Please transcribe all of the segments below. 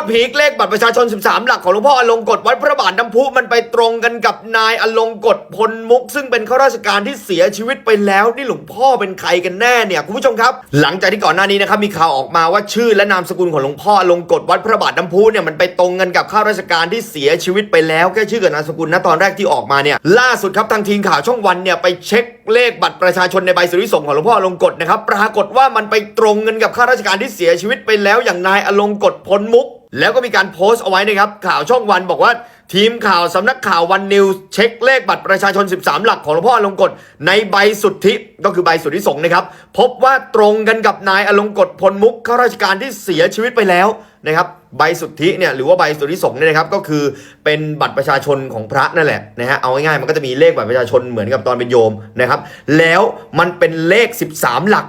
ตรพีคเลขบัตรประชาชน 13 หลักของหลวงพ่ออลงกฎวัดพระบาทน้ำพุมันไปตรงกันกับนายอลงกฎพลมุก ซึ่งเป็นข้าราชการที่เสียชีวิตไปแล้วนี่หลวงพ่อเป็นใครกันแน่เนี่ยคุณผู้ชมครับ หลังจากที่ก่อนหน้านี้นะครับมีข่าวออกมาว่าชื่อและนามสกุลของหลวงพ่ออลงกฎวัดพระบาทน้ำพุเนี่ยมันไปตรงกันกับข้าราชการที่เสียชีวิตไปแล้วแค่ชื่อกับนามสกุลนะตอนแรกที่ออกมาเนี่ยล่าสุดครับทางทีมข่าวช่องวันเนี่ยไปเช็คเลขบัตรประชาชนในใบสุทธิสงของหลวงพ่ออลงกฎนะครับปรากฏว่ามันไปตรงกันกับข้าราชการที่เสียชีวิตไปแล้วอย่างนายอลงกฎพลมุก แล้วก็มีการโพสต์เอาไว้นะครับ ข่าวช่องวันบอกว่า ทีมข่าวสำนักข่าววันนิวเช็คเลขบัตรประชาชน 13 หลักของหลวงพ่ออลงกฎในใบสุทธิก็คือใบสุทธิสงฆ์นะครับ พบว่าตรงกันกับนายอลงกฎพลมุกข้าราชการที่เสียชีวิตไปแล้วนะครับใบสุทธิเนี่ยหรือว่าใบสุทธิสงฆ์เนี่ยนะครับก็คือเป็นบัตรประชาชนของพระนั่นแหละนะฮะเอาง่ายๆมันก็จะมีเลขบัตรประชาชนเหมือนกับตอนเป็นโยมนะครับแล้วมันเป็นเลข 13 หลัก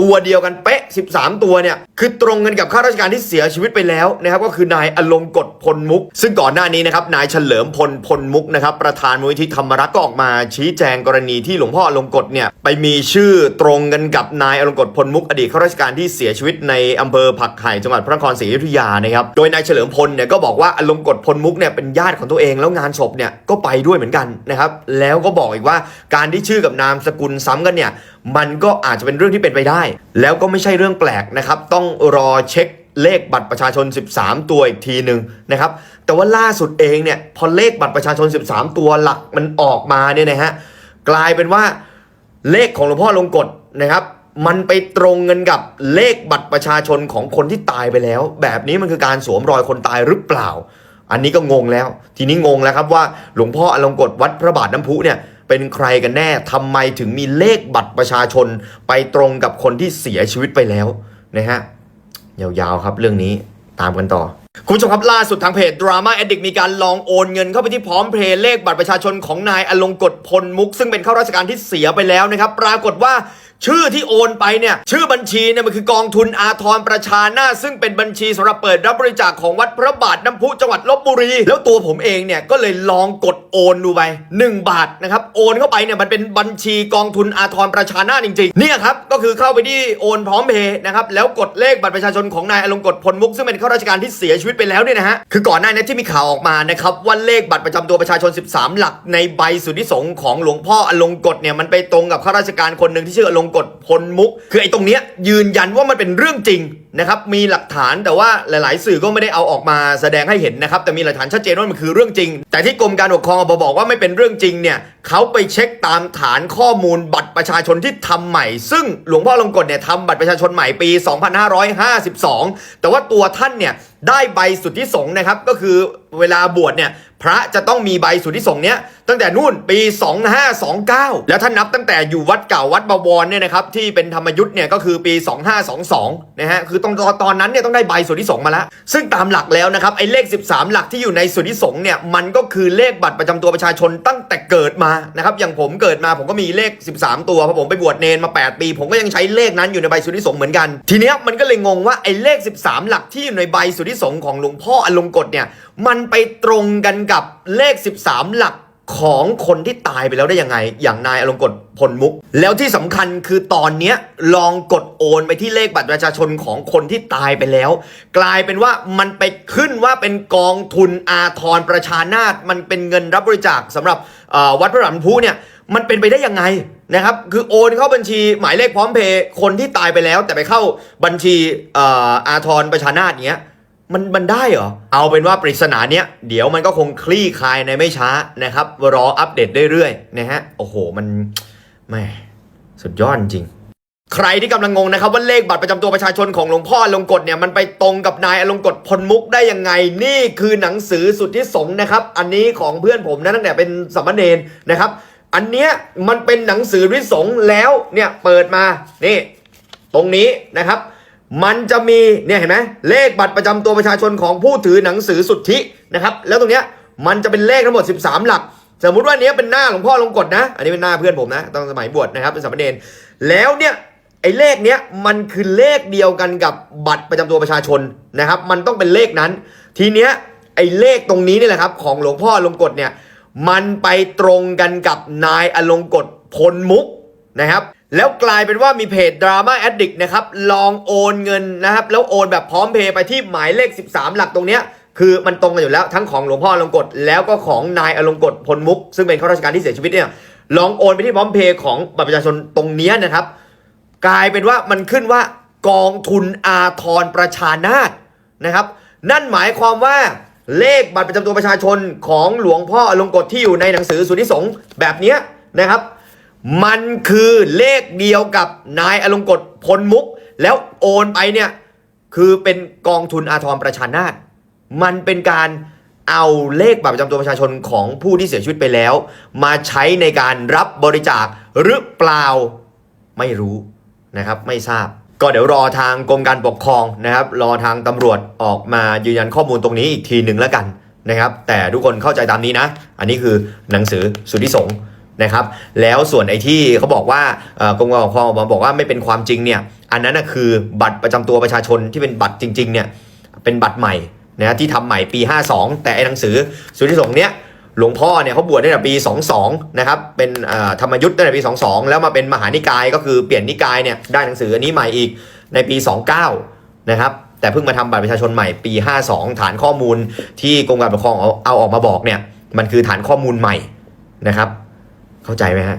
ตัวเดียวกันเป๊ะ 13 ตัวเนี่ย คือตรงกันกับข้าราชการที่เสียชีวิตไปแล้วนะครับ ก็คือนายอลงกฎพลมุก ซึ่งก่อนหน้านี้นะครับ นายเฉลิมพลพลมุกนะครับ ประธานมูลนิธิธรรมรัตน์ก็ออกมาชี้แจงกรณีที่หลวงพ่ออลงกฎเนี่ย ไปมีชื่อตรงกันกับนายอลงกฎพลมุก อดีตข้าราชการที่เสียชีวิตในอำเภอผักไห่จังหวัดพระนครศรีอยุธยานะครับ โดยนายเฉลิมพลเนี่ยก็บอกว่าอลงกฎพลมุกเนี่ยเป็นญาติของตัวเองแล้วงานศพเนี่ยก็ไปด้วยเหมือนกันนะครับ แล้วก็บอกอีกว่าการที่ชื่อกับนามสกุลซ้ำกันเนี่ย มันก็อาจจะเป็นเรื่องที่เป็นไปได้ แล้วก็ไม่ใช่เรื่องแปลกนะครับ ต้องรอเช็คเลขบัตรประชาชน 13 ตัวอีกทีหนึ่งนะครับ แต่ว่าล่าสุดเองเนี่ยพอเลขบัตรประชาชน 13 ตัวหลักมันออกมาเนี่ยนะฮะกลายเป็นว่าเลขของหลวงพ่อลงกฎนะครับ มันไปตรงกันกับเลขบัตรประชาชนของคนที่ตายไปแล้ว แบบนี้มันคือการสวมรอยคนตายหรือเปล่า อันนี้ก็งงแล้ว ทีนี้งงแล้วครับว่าหลวงพ่ออลงกฎวัดพระบาทน้ำพุเนี่ย เป็นใครกันแน่ทำไมถึงมีเลขบัตรประชาชนไปตรงกับคนที่เสียชีวิตไปแล้วนะฮะยาวๆครับเรื่องนี้ตามกันต่อคุณผู้ชมครับล่าสุดทางเพจ Drama Addict มีการลองโอนเงินเข้าไปที่พร้อมเพย์เลขบัตรประชาชนของนายอลงกฎพลมุก ซึ่งเป็นข้าราชการที่เสียไปแล้วนะครับ ปรากฏว่า ชื่อที่โอนไปเนี่ยชื่อบัญชีเนี่ยมันคือกองทุนอาทรประชานาซึ่งเป็นบัญชีสำหรับเปิดรับบริจาคของวัดพระบาทน้ำพุจังหวัดลบบุรี แล้วตัวผมเองเนี่ยก็เลยลองกดโอนดูไป1บาทนะครับโอนเข้าไปเนี่ยมันเป็นบัญชีกองทุนอาทรประชานาจริงๆเนี่ยครับก็คือเข้าไปที่โอนพร้อมเพย์นะครับแล้วกดเลขบัตรประชาชนของนายอลงกฎพลมุกซึ่งเป็นข้าราชการที่เสียชีวิตไปแล้วเนี่ยนะฮะคือก่อนหน้านี้ที่มีข่าวออกมานะครับว่าเลขบัตรประจำตัวประชาชน 13 หลักในใบสุทธิสงของหลวงพ่ออลงกฎเนี่ยมันไปตรงกับข้าราชการคนหนึ่งที่ชื่ออลงกฎพลมุก คือไอ้ตรงเนี้ยยืนยันว่ามันเป็นเรื่องจริงนะครับมีหลักฐานแต่ว่าหลาย ๆ สื่อก็ไม่ได้เอาออกมาแสดงให้เห็นนะครับแต่มีหลักฐานชัดเจนว่ามันคือเรื่องจริง แต่ที่กรมการปกครองอบอกว่าไม่เป็นเรื่องจริงเนี่ยเขาไปเช็คตามฐานข้อมูลบัตรประชาชนที่ทำใหม่ ซึ่งหลวงพ่ออลงกฎเนี่ยทำบัตรประชาชนใหม่ปี 2552 แต่ว่าตัวท่านเนี่ยได้ใบสุทธิสงฆ์นะครับก็คือเวลาบวชเนี่ยพระจะต้องมีใบสุทธิสงฆ์เนี้ยตั้งแต่นู่นปี 2529 แล้วถ้านนับตั้งแต่อยู่วัดเก่าวัดบวรเนี่ยนะครับที่เป็นธรรมยุทธ์เนี่ยก็คือปี 2522นะฮะคือต้องตอนนั้นเนี่ยต้องได้ใบสุทธิสงฆ์มาแล้ว ซึ่งตามหลักแล้วนะครับไอ้เลข 13 หลักที่อยู่ในสุทธิสงฆ์เนี่ยมันก็คือเลขบัตรประจำตัวประชาชนตั้งแต่เกิดมานะครับอย่างผมเกิดมาผมก็มีเลข 13 ตัวเพราะผมไปบวชเนนมา 8 ปี ผมก็ยังใช้เลขนั้นอยู่ในใบสุทธิสงฆ์เหมือนกัน ทีเนี้ยมันก็เลยงงว่าไอ้เลข 13 หลักที่อยู่ในใบสุทธิสงฆ์ของหลวงพ่ออลงกฎเนี่ยมันไปตรงกันกับเลข 13 หลักของคนที่ตายไปแล้วได้ยังไง อย่างนายอลงกฎพลมุก แล้วที่สำคัญคือตอนเนี้ยลองกดโอนไปที่เลขบัตรประชาชนของคนที่ตายไปแล้ว กลายเป็นว่ามันไปขึ้นว่าเป็นกองทุนอาทรประชานาตมันเป็นเงินรับบริจาคสำหรับวัดพระรามพูเนี่ยมันเป็นไปได้ยังไงนะครับคือโอนเข้าบัญชีหมายเลขพร้อมเพย์คนที่ตายไปแล้ว แต่ไปเข้าบัญชีอาทรประชานาตเงี้ย มันมันได้เหรอ เอาเป็นว่าปริศนาเนี้ยเดี๋ยวมันก็คงคลี่คลายในไม่ช้านะครับ รออัปเดตเรื่อยๆนะฮะ โอ้โห มันแหม่สุดยอดจริง ใครที่กำลังงงนะครับว่าเลขบัตรประจำตัวประชาชนของหลวงพ่ออลงกฎเนี่ยมันไปตรงกับนายอลงกฎพลมุกได้ยังไง นี่คือหนังสือสุดที่สงนะครับ อันนี้ของเพื่อนผมนะตั้งแต่เป็นสามเณรนะครับ อันเนี้ยมันเป็นหนังสือริสงแล้วเนี่ยเปิดมานี่ตรงนี้นะครับ มันจะมีเนี่ยเห็นไหมเลขบัตรประจำตัวประชาชนของผู้ถือหนังสือสุทธินะครับ แล้วตรงเนี้ยมันจะเป็นเลขทั้งหมด 13 หลัก สมมุติว่าเนี้ยเป็นหน้าหลวงพ่อลงกฎนะ อันนี้เป็นหน้าเพื่อนผมนะตอนสมัยบวชนะครับเป็นสามเณรแล้วเนี่ยไอ้เลขเนี้ยมันคือเลขเดียวกันกับบัตรประจำตัวประชาชนนะครับ มันต้องเป็นเลขนั้น ทีเนี้ยไอ้เลขตรงนี้นี่แหละครับ ของหลวงพ่อลงกฎเนี่ยมันไปตรงกันกับนายอลงกฎพลมุกนะครับ แล้วกลายเป็นว่ามีเพจดราม่าแอดดิกนะครับ ลองโอนเงินนะครับ แล้วโอนแบบพร้อมเพย์ไปที่หมายเลข 13 หลักตรงเนี้ยคือมันตรงกันอยู่แล้วทั้งของหลวงพ่ออลงกฎแล้วก็ของนายอลงกฎพลมุก ซึ่งเป็นข้าราชการที่เสียชีวิตเนี่ยลองโอนไปที่พร้อมเพย์ของบัตรประชาชนตรงเนี้ยนะครับ กลายเป็นว่ามันขึ้นว่ากองทุนอาทรประชานาตนะครับ นั่นหมายความว่าเลขบัตรประจำตัวประชาชนของหลวงพ่ออลงกฎที่อยู่ในหนังสือสุทธิสง์แบบเนี้ยนะครับ มันคือเลขเดียวกับนายอลงกฎพลมุก แล้วโอนไปเนี่ย คือเป็นกองทุนอาทรประชานาตมันเป็นการเอาเลขบัตรประจำตัวประชาชนของผู้ที่เสียชีวิตไปแล้ว มาใช้ในการรับบริจาคหรือเปล่าไม่รู้นะครับไม่ทราบ ก็เดี๋ยวรอทางกรมการปกครองนะครับ รอทางตำรวจออกมายืนยันข้อมูลตรงนี้อีกทีหนึ่งแล้วกันนะครับ แต่ทุกคนเข้าใจตามนี้นะ อันนี้คือหนังสือสุทธิสงฆ์ นะครับ แล้วส่วนไอ้ที่เขาบอกว่ากรมการปกครองออกมาบอกว่าไม่เป็นความจริงเนี่ย อันนั้นคือบัตรประจำตัวประชาชนที่เป็นบัตรจริงๆเนี่ยเป็นบัตรใหม่นะที่ทำใหม่ปี 52 แต่ไอ้หนังสือสุทธิสงฆ์เนี้ยหลวงพ่อเนี่ยเขาบวชตั้งแต่ปี 22 นะครับ เป็นธรรมยุทธ์ตั้งแต่ปี 22 แล้วมาเป็นมหานิกายก็คือเปลี่ยนนิกายเนี่ยได้หนังสืออันนี้ใหม่อีกในปี 29 นะครับแต่เพิ่งมาทำบัตรประชาชนใหม่ปี 52 ฐานข้อมูลที่กรมการปกครองเอาเอาออกมาบอกเนี่ยมันคือฐานข้อมูลใหม่นะครับ เข้าใจไหมฮะ